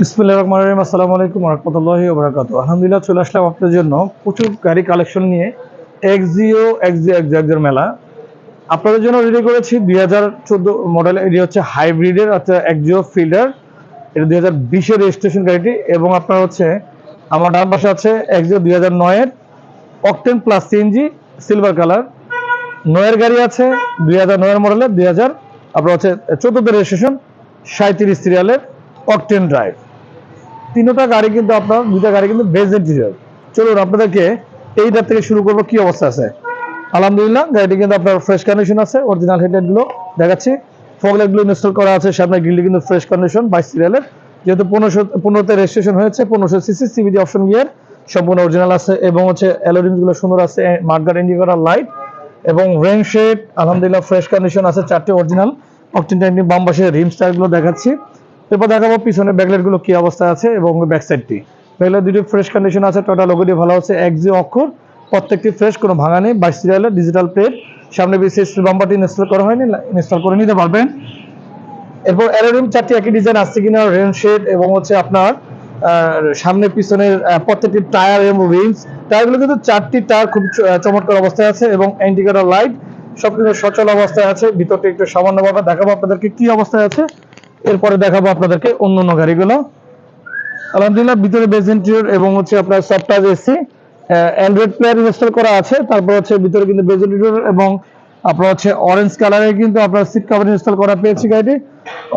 বিসমিল্লাহির রহমানির রহিম। আসসালামু আলাইকুম রাহমাতুল্লাহি আলহামদুলিল্লাহ, চলে আসলাম আপনাদের জন্য প্রচুর গাড়ি কালেকশন নিয়ে এক্সিও এক্সিও এক্সাক্টের মেলা। আপনাদের জন্য রেডি করেছি দুই হাজার চোদ্দ মডেল এটি হচ্ছে হাইব্রিডের অর্থাৎ এক্সিও ফিল্ডার এটা দুই হাজার বিশের রেজিস্ট্রেশন গাড়িটি এবং আপনার হচ্ছে আমার ডান পাশে আছে এক্সিও দুই হাজার নয়ের octane plus CNG silver colour নয়ের গাড়ি আছে দুই হাজার নয়ের মডেলের দুই হাজার, আপনার হচ্ছে চোদ্দোতে রেজিস্ট্রেশন সাঁত্রিশ সিরিয়ালের অকটেন ড্রাইভ তিনটা গাড়ি কিন্তু আপনার, দুইটা গাড়ি কিন্তু বেজ ইন্টেরিয়র চলুন আপনাদেরকে এইটার থেকে শুরু করব, কি অবস্থা আছে? আলহামদুলিল্লাহ, গাড়িটি কিন্তু আপনার ফ্রেশ কন্ডিশন আছে অরিজিনাল হেডলাইটগুলো দেখাচ্ছি। ফগলাইটগুলো ইনস্টল করা আছে, সামনে গ্রিলটি কিন্তু ফ্রেশ কন্ডিশন বাইশ সিরিয়ালের যেহেতু পনেরোশো, পনেরোতে রেজিস্ট্রেশন হয়েছে, পনেরোশো সিসি সিবিডি অপশন গিয়ার সম্পূর্ণ অরিজিনাল আছে, এবং হচ্ছে অ্যালোরিমসগুলো সুন্দর আছে মার্কার ইন্ডিকেটর লাইট এবং রেন শেড আলহামদুলিল্লাহ ফ্রেশ কন্ডিশন আছে, চারটে অরিজিনাল অকটেন ট্যাঙ্কি বাম পাশে রিম স্টারগুলো দেখাচ্ছি। এরপর দেখাবো পিছনে ব্যাকলাইটগুলো কি অবস্থায় আছে এবং ব্যাক সাইডটি ব্যাকলাইট দুটি ফ্রেশ কন্ডিশন আছে টোটাল লোগোটি ভালো আছে এক্সি অক্ষর, প্রত্যেকটি ফ্রেশ কোনো ভাঙা নেই, বাইশ সিরিয়ালের ডিজিটাল প্লেট সামনে বিশেষ বাম্পারটি ইনস্টল করা হয়নি ইনস্টল করে নিতে পারবেন। এরপর অ্যালোরিম চারটি একই ডিজাইন আসছে কিনা রেন শেড এবং হচ্ছে আপনার সামনে পিছনের প্রত্যেকটি টায়ার এবং রিমস টায়ারগুলো কিন্তু চারটি টায়ার খুব চমৎকার অবস্থায় আছে এবং ইন্ডিকেটর লাইট সবকিছু সচল অবস্থায় আছে। ভিতরটা একটু সামান্যভাবে দেখাবো আপনাদেরকে কি অবস্থায় আছে। এরপরে দেখাবো আপনাদেরকে অন্য অন্য গাড়িগুলো। আলহামদুলিল্লাহ, ভিতরে বেজ ইন্টেরিয়র এবং হচ্ছে আপনার software AC android player install করা আছে। তারপর হচ্ছে ভিতরে কিন্তু বেজ ইন্টেরিয়র এবং আপনার হচ্ছে অরেঞ্জ কালারে কিন্তু আপনার সিট কভার ইনস্টল করা পেয়েছি গাড়িটি।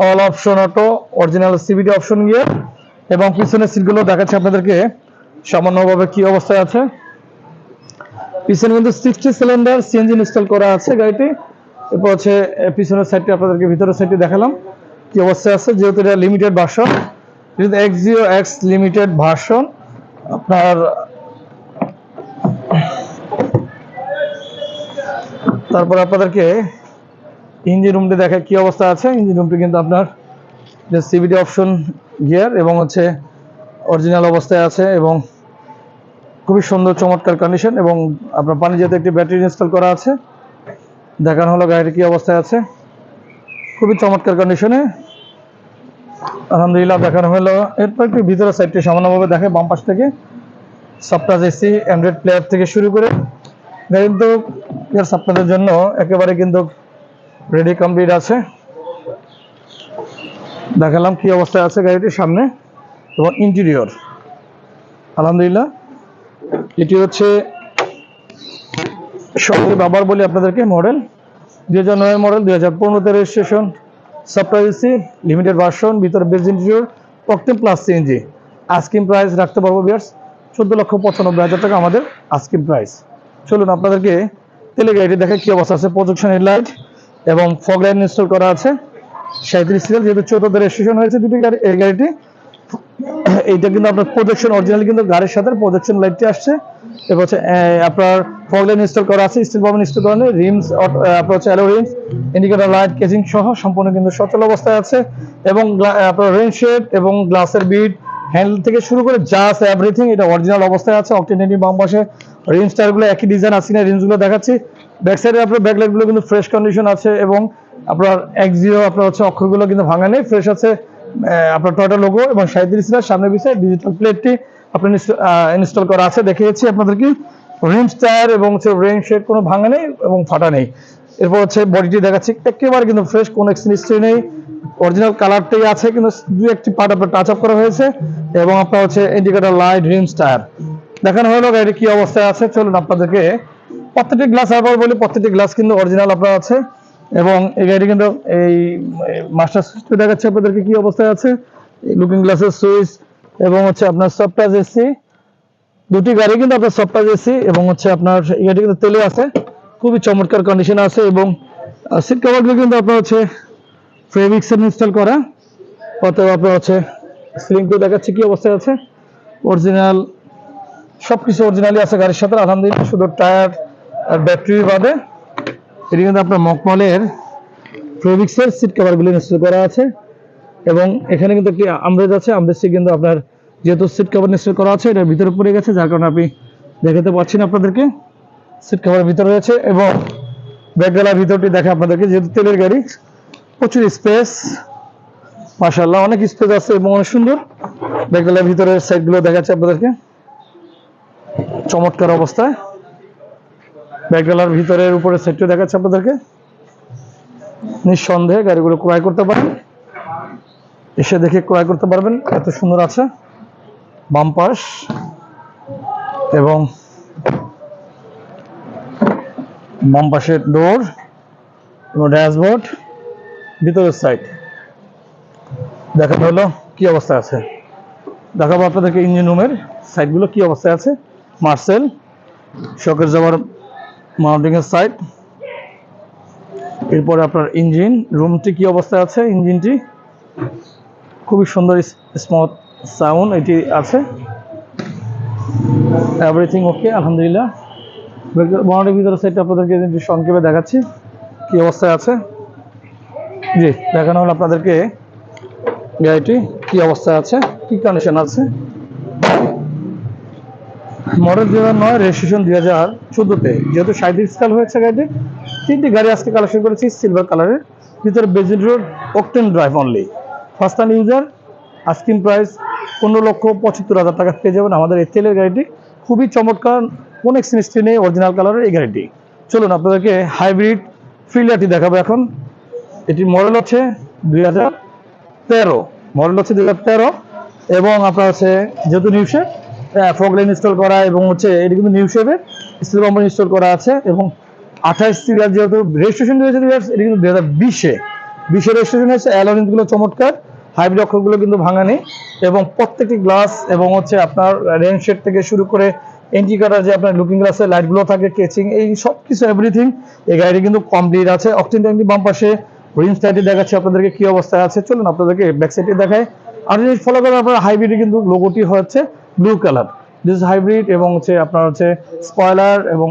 All option auto original CBD option গিয়ে এবং পিছনের সিটগুলো দেখাচ্ছে আপনাদেরকে। সামান্যভাবে কি অবস্থায় আছে? পিছনে কিন্তু সিক্সটি সিলিন্ডার সিএনজি ইনস্টল করা আছে গাড়িটি। এরপর হচ্ছে পিছনের সাইডটি আপনাদেরকে ভিতরের সাইডটি দেখালাম। কি অবস্থায় আছে? যেহেতু এটা লিমিটেড ভার্সন যেহেতু x Jio X limited version আপনার তারপর আপনাদেরকে ইঞ্জিন রুমটি দেখে কি অবস্থা আছে? ইঞ্জিন রুমটি কিন্তু আপনার যে সিবিডি অপশন গিয়ার এবং হচ্ছে অরিজিনাল অবস্থায় আছে এবং খুবই সুন্দর চমৎকার কন্ডিশন এবং আপনার পানি যাতে একটি ব্যাটারি ইনস্টল করা আছে। দেখানো হলো গাড়িটি কি অবস্থায় আছে। খুবই চমৎকার কন্ডিশনে আলহামদুলিল্লাহ, দেখানো হলো। এরপর একটু ভিতরের সাইডটি সামান্যভাবে দেখে, বাম পাশ থেকে। সফটাজ এসি অ্যান্ড্রয়েড প্লেয়ার থেকে শুরু করে কিন্তু ইয়ার্স আপনাদের জন্য একেবারে কিন্তু রেডি কমপ্লিট আছে। দেখালাম কি অবস্থায় আছে গাড়িটির সামনে এবং ইন্টেরিয়র আলহামদুলিল্লাহ, এটি হচ্ছে সঙ্গে বাবার বলি আপনাদেরকে মডেল দুই হাজার নয় মডেল দুই হাজার পনেরো পনেরোতে রেজিস্ট্রেশন সফটওয়্যার লিমিটেড ভার্সন ভিতরে beige interior plus CNG asking price রাখতে পারব বিয়ার্স চোদ্দ লক্ষ পঁচানব্বই হাজার টাকা আমাদের আস্কিম প্রাইস চলুন আপনাদেরকে তেলে গাড়িটি দেখে কী অবস্থা আছে। প্রজেকশন হেডলাইট এবং ফগ লাইন ইনস্টল করা আছে। সাঁত্রিশ সিরিয়াল যেহেতু চৌদ্দ রেজিস্ট্রেশন হয়েছে দুটি গাড়ি এই গাড়িটি। এইটা কিন্তু আপনার প্রজেকশন অরিজিনাল কিন্তু গাড়ির সাথে প্রজেকশন লাইটটি আসছে। এবার হচ্ছে আপনার ফগ লাইন ইনস্টল করা আছে স্টিল পাবেন ইনস্টল করা নেই রিমস আপনার হচ্ছে alloy rims indicator light casing সহ সম্পূর্ণ কিন্তু সচল অবস্থায় আছে। এবং আপনার রেন শেড এবং গ্লাসের বিট হ্যান্ডেল থেকে শুরু করে জাস্ট এভরিথিং এটা অরিজিনাল অবস্থায় আছে অক্টিনেটি বাম পাশে। রিম স্টারগুলো একই ডিজাইন আছে না রিমসগুলো দেখাচ্ছি। ব্যাক সাইডে আপনার ব্যাকলাইটগুলো কিন্তু ফ্রেশ কন্ডিশন আছে এবং আপনার এক্সিও আপনার হচ্ছে অক্ষরগুলো কিন্তু ভাঙা নেই ফ্রেশ আছে। আপনার টয়টা লোগো এবং সাঁত্রিশ সামনে পিছিয়ে ডিজিটাল প্লেটটি আপনার ইনস্টল করা আছে। দেখিয়েছি আপনাদেরকে রিম স্টার এবং হচ্ছে শেড, কোনো ভাঙা নেই এবং ফাটা নেই। এরপর হচ্ছে বডিটি দেখাচ্ছি। একেবারে কিন্তু ফ্রেশ কোনো হিস্ট্রি নেই। অরিজিনাল কালারটাই আছে, কিন্তু দু একটি পার্ট আপনার টাচ আপ করা হয়েছে এবং আপনার হচ্ছে ইন্ডিকেটর লাইট রিম স্টার দেখানো হলো গাড়িটি কি অবস্থায় আছে। চলুন আপনাদেরকে প্রত্যেকটি গ্লাস আবার বলি। প্রত্যেকটি গ্লাস কিন্তু অরিজিনাল আপনার আছে। এবং এই গাড়ি কিন্তু এই মাস্টার সুইচটা দেখাচ্ছে আপনাদেরকে কি অবস্থায় আছে। লুকিং গ্লাসের সুইচ এবং হচ্ছে আপনার সফটওয়্যার এসি দুটি গাড়ি কিন্তু আপনার সফটওয়্যার এসি এবং হচ্ছে আপনার এই গাড়ি কিন্তু তেলে আছে। খুবই চমৎকার কন্ডিশন আছে এবং সিট কভারগুলো কিন্তু আপনার হচ্ছে ফেব্রিক্সের ইনস্টল করা। অতএব আপনার হচ্ছে সিলিংটি দেখাচ্ছে কি অবস্থায় আছে। অরিজিনাল সব কিছু অরিজিনালি আছে গাড়ির সাথে। আলহামদুলিল্লাহ, শুধু টায়ার আর ব্যাটারি বাদে। এটি কিন্তু আপনার মকমলের ফেব্রিক্সের সিট কভারগুলো ইনস্টল করা আছে এবং এখানে কিন্তু একটি আমরেজ আছে। আমরেজটি কিন্তু আপনার যেহেতু সিট কভার ইনস্টল করা আছে, এটার ভিতরে পড়ে গেছে, যার কারণে আপনি দেখাতে পাচ্ছেন আপনাদেরকে। সিট কভারের ভিতরে রয়েছে এবং ব্যাকগালার ভিতরটি দেখে আপনাদেরকে, যেহেতু তেলের গাড়ি, প্রচুর স্পেস মাশাআল্লাহ, অনেক স্পেস আছে এবং অনেক সুন্দর। ব্যাগগুলোর ভিতরের সাইডগুলো দেখাচ্ছে আপনাদেরকে। চমৎকার অবস্থায়। ব্যাগগুলোর ভিতরের উপরে সাইডটা দেখাচ্ছে আপনাদেরকে। নিঃসন্দেহে গাড়িগুলো ক্রয় করতে পারেন। এসে দেখে ক্রয় করতে পারবেন, এত সুন্দর আছে। বাম পাশ এবং বাম পাশের ডোর এবং ড্যাশবোর্ড ভিতরের সাইড। দেখানো হলো কি অবস্থা আছে। দেখাবো আপনাদেরকে ইঞ্জিন রুমের সাইডগুলো কি অবস্থায় আছে। মার্সেল শকের যাওয়ার মাউন্টিং এর সাইড এরপরে আপনার ইঞ্জিন রুমটি কি অবস্থায় আছে? ইঞ্জিনটি খুবই সুন্দর স্মুথ সাউন্ড এটি আছে। এভরিথিং ওকে আলহামদুলিল্লাহ। মহানের ভিতরে সাইডটা আপনাদেরকে সংক্ষেপে দেখাচ্ছি, কি অবস্থায় আছে। জি, দেখানো হলো আপনাদেরকে গাড়িটি কি অবস্থায় আছে, কি কন্ডিশন আছে। মডেল দুই হাজার নয় রেজিস্ট্রেশন দুই হাজার চোদ্দোতে। যেহেতু সাঁত্রিশ সাল হয়েছে গাড়িটি, তিনটি গাড়ি আজকে কালেকশন করেছি সিলভার কালারের ভিতরে বেজিন road octane drive only first time user asking price পনেরো লক্ষ পঁচাত্তর হাজার টাকা পেয়ে যাবেন আমাদের এই তেলের গাড়িটি। খুবই চমৎকার, কোন এক্সিনিস্ট্রি নেই অরিজিনাল কালারের এই গাড়িটি। চলুন আপনাদেরকে হাইব্রিড ফিল্ডারটি দেখাবো এখন। এটির মডেল হচ্ছে দুই হাজার তেরো। মডেল হচ্ছে দুই হাজার তেরো এবং আপনার হচ্ছে যেহেতু নিউ শেপ ফগলাইন ইনস্টল করা এবং হচ্ছে এটি কিন্তু নিউ শেপের স্টিল কোম্পানি ইনস্টল করা আছে এবং আঠাইশ সিরিয়াল যেহেতু রেজিস্ট্রেশন হাজার এটি কিন্তু দুই হাজার বিশে। বিশে রেজিস্ট্রেশন হয়েছে অ্যালোরিনগুলো চমৎকার হাইব্রিড অক্ষরগুলো কিন্তু ভাঙা নেই এবং প্রত্যেকটি গ্লাস এবং হচ্ছে আপনার রেন শেড থেকে শুরু করে এন্ট্রি কাটার যে আপনার লুকিং গ্লাসের লাইটগুলো থাকে কেচিং এই সব কিছু এভরিথিং এই গাড়িটি কিন্তু কমপ্লিট আছে। অক্টিন ট্যাঙ্কি বাম পাশে রিম সাইডে দেখাচ্ছে আপনাদেরকে কি অবস্থায় আছে। চলুন আপনাদেরকে ব্যাক সাইডে দেখায় আর ফলো করেন, আপনার হাইব্রিডে কিন্তু লোগোটি হচ্ছে। ব্লু কালার দিস হাইব্রিড এবং হচ্ছে আপনার হচ্ছে স্পয়লার এবং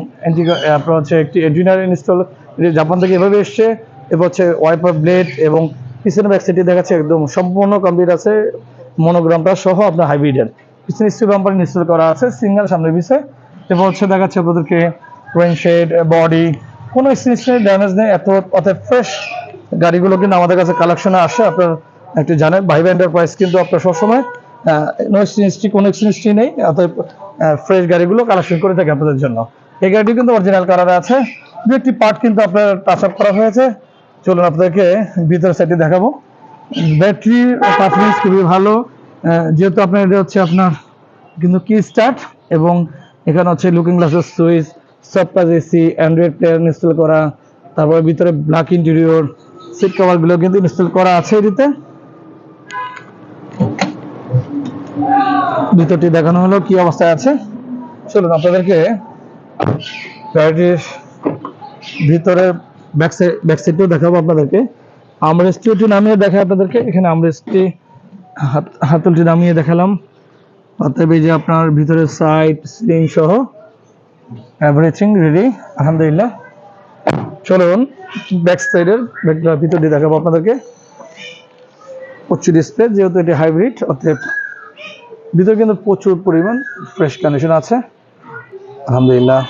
আপনার হচ্ছে একটি এডুইনার ইনস্টল জাপান থেকে এভাবে এসছে। এবার হচ্ছে ওয়াইপার ব্লেড এবং পিছনে ব্যাক সাইডে দেখাচ্ছে একদম সম্পূর্ণ কমপ্লিট আছে। মনোগ্রামটা সহ আপনার হাইব্রিডের পিছনে স্টিল কোম্পানি ইনস্টল করা আছে সিঙ্গেল সামনে পিছে। এবার হচ্ছে দেখাচ্ছে আপনাদেরকে রেন শেড বডি কোনো স্টেশনারি ড্যামেজ নেই। এত, অত ফ্রেশ গাড়িগুলো কিন্তু আমাদের কাছে কালেকশনে আসে। আপনার একটু জানেন ভাইভ এন্টারপ্রাইজ কিন্তু আপনার সবসময় নো এক্সচেঞ্জটি কোনো এক্সচেঞ্জটি নেই, অতএব ফ্রেশ গাড়িগুলো কালেকশন করে থাকে আপনাদের জন্য। এই গাড়িটি কিন্তু অরিজিনাল কালারে আছে। দু একটি পার্ট কিন্তু আপনার টাচ আপ করা হয়েছে। চলুন আপনাদেরকে ভিতরের সাইডে দেখাবো। ব্যাটারি পারফরমেন্স খুবই ভালো। যেহেতু আপনার এটা হচ্ছে আপনার কিন্তু কি স্টার্ট এবং এখানে হচ্ছে লুকিং গ্লাসের switch software AC android player install করা, তারপরে ভিতরে ব্ল্যাক ইন্টেরিয়র সিট কভারগুলো কিন্তু ইনস্টল করা আছে এটিতে। ভিতরটি দেখানো হলো, কি অবস্থায় আছে? চলুন আপনাদেরকে গাড়িটির ভিতরে ব্যাক সাইড ব্যাক সাইডটিও দেখাবো আপনাদেরকে আমরেস্টিটি নামিয়ে দেখায় আপনাদেরকে। এখানে আমরেস্টি হাত, হাতলটি নামিয়ে দেখালাম। অতএব এই যে আপনার ভিতরে সাইড স্লিং সহ এভরিথিং রেডি আলহামদুলিল্লাহ। চলুন ব্যাক সাইডের দিয়ে দেখাবো আপনাদেরকে। উচ্চ ডিসপ্লে যেহেতু এটি হাইব্রিড অতএব ভিতরে কিন্তু প্রচুর পরিমাণ ফ্রেশ কন্ডিশন আছে। আলহামদুলিল্লাহ।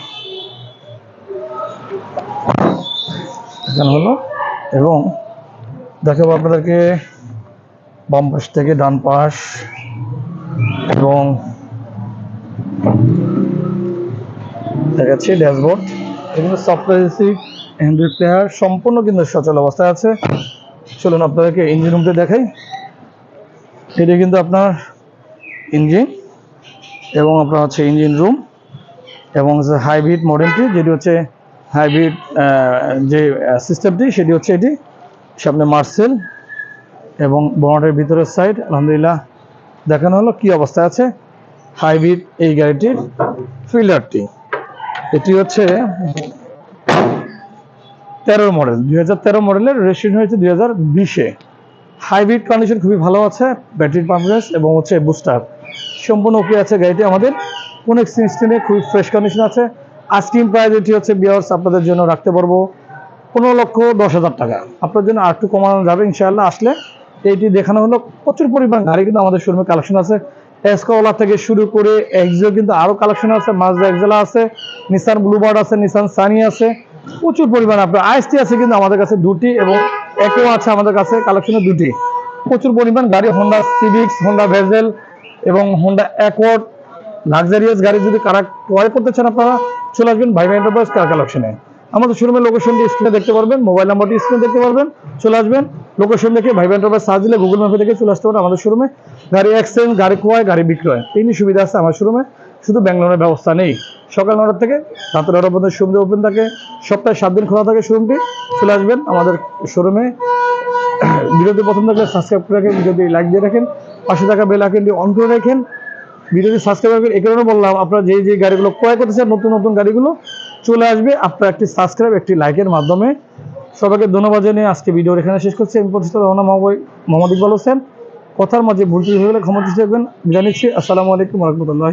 হলো, এবং দেখাবো আপনাদেরকে বাম পাশ থেকে ডান পাশ, এবং দেখাচ্ছি ড্যাশবোর্ড। এগুলো সফটওয়্যার অ্যান্ড্রয়েড প্লেয়ার সম্পূর্ণ কিন্তু সচল অবস্থায় আছে। চলুন আপনাদেরকে ইঞ্জিন রুমটা দেখাই। এটা কিন্তু আপনার ইঞ্জিন এবং আপনার হচ্ছে ইঞ্জিন রুম এবং হাইব্রিড মডেলটি, যেটি হচ্ছে হাইব্রিড যে সিস্টেমটি, সেটি হচ্ছে এটি। সামনে মার্সেল এবং বনেটের ভিতরের সাইড, আলহামদুলিল্লাহ, দেখানো হলো কি অবস্থায় আছে হাইব্রিড এই গাড়িটির ফিল্ডারটি এটি হচ্ছে তেরো মডেল, দুই হাজার তেরো মডেলের রেজিস্ট্রেশন হয়েছে দুই হাজার বিশে। হাইব্রিড কন্ডিশন খুবই ভালো আছে, ব্যাটারি পারফরমেন্স এবং হচ্ছে বুস্টার। সম্পূর্ণ ওকে আছে গাড়িটি আমাদের। কোন এক্সচেঞ্জ খুবই ফ্রেশ কন্ডিশন আছে। আইসক্রিম প্রাইস হচ্ছে বিয়ার্স আপনাদের জন্য রাখতে পারব পনেরো লক্ষ দশ হাজার টাকা। আপনার জন্য আর একটু কমানো যাবে ইনশাআল্লাহ। আসলে এইটি দেখানো হলো, প্রচুর পরিমাণ গাড়ি কিন্তু আমাদের শোরুমে কালেকশন আছে। এসকোলা থেকে শুরু করে এক্সিও কিন্তু আরও কালেকশন আছে মাজদা এক্সেলা আছে নিসান ব্লুবার্ড আছে নিসান সানি আছে। প্রচুর পরিমাণ আপনার আইএসটি আছে কিন্তু আমাদের কাছে দুটি এবং একও আছে আমাদের কাছে কালেকশনে দুটি। প্রচুর পরিমাণ গাড়ি হোন্ডা সিভিক্স হোন্ডা ভেজেল এবং হোন্ডা অ্যাকোয়ার্ড লাক্সারিয়াস গাড়ি যদি কারা ক্রয় করতে চান আপনারা, চলে আসবেন ভাই ভাই এন্টারপ্রাইজ কার কালেকশনে আমাদের শোরুমের লোকেশনটি স্ক্রিনে দেখতে পারবেন মোবাইল নাম্বারটি স্ক্রিনে দেখতে পারবেন, চলে আসবেন। লোকেশন দেখে ভাই ভাই এন্টারপ্রাইজ সার্চ দিলে গুগল ম্যাপে দেখে চলে আসতে পারেন আমাদের শোরুমে গাড়ি এক্সচেঞ্জ গাড়ি ক্রয়, গাড়ি বিক্রয় তিনটি সুবিধা আছে আমার শোরুমে শুধু ব্যাঙ্গালোরের ব্যবস্থা নেই। সকাল নটার থেকে রাত নটার পর্যন্ত শোরুমটি ওপেন থাকে। সপ্তাহে সাত দিন খোলা থাকে শোরুমটি চলে আসবেন আমাদের শোরুমে ভিডিওটি প্রথম থাকলে সাবস্ক্রাইব করে রাখেন, ভিডিওটি লাইক দিয়ে রাখেন। পাশে টাকা বেল আইকনটি অন করে রাখেন। ভিডিওটি সাবস্ক্রাইব রাখবেন এই কারণে বললাম, আপনারা যে যে গাড়িগুলো ক্রয় করতেছেন, নতুন নতুন গাড়িগুলো চলে আসবে। আপনার একটি সাবস্ক্রাইব একটি লাইকের মাধ্যমে। সবাইকে ধন্যবাদ জানিয়ে আজকে ভিডিও এখানে শেষ করছি। আমি প্রতিষ্ঠিত রহনা মোহাম্মদ ইকবাল হোসেন। কথার মাঝে ভুল হয়ে গেলে ক্ষমা থাকবেন করবেন জানিয়েছি আসসালামু আলাইকুম রহমতুল্লাহ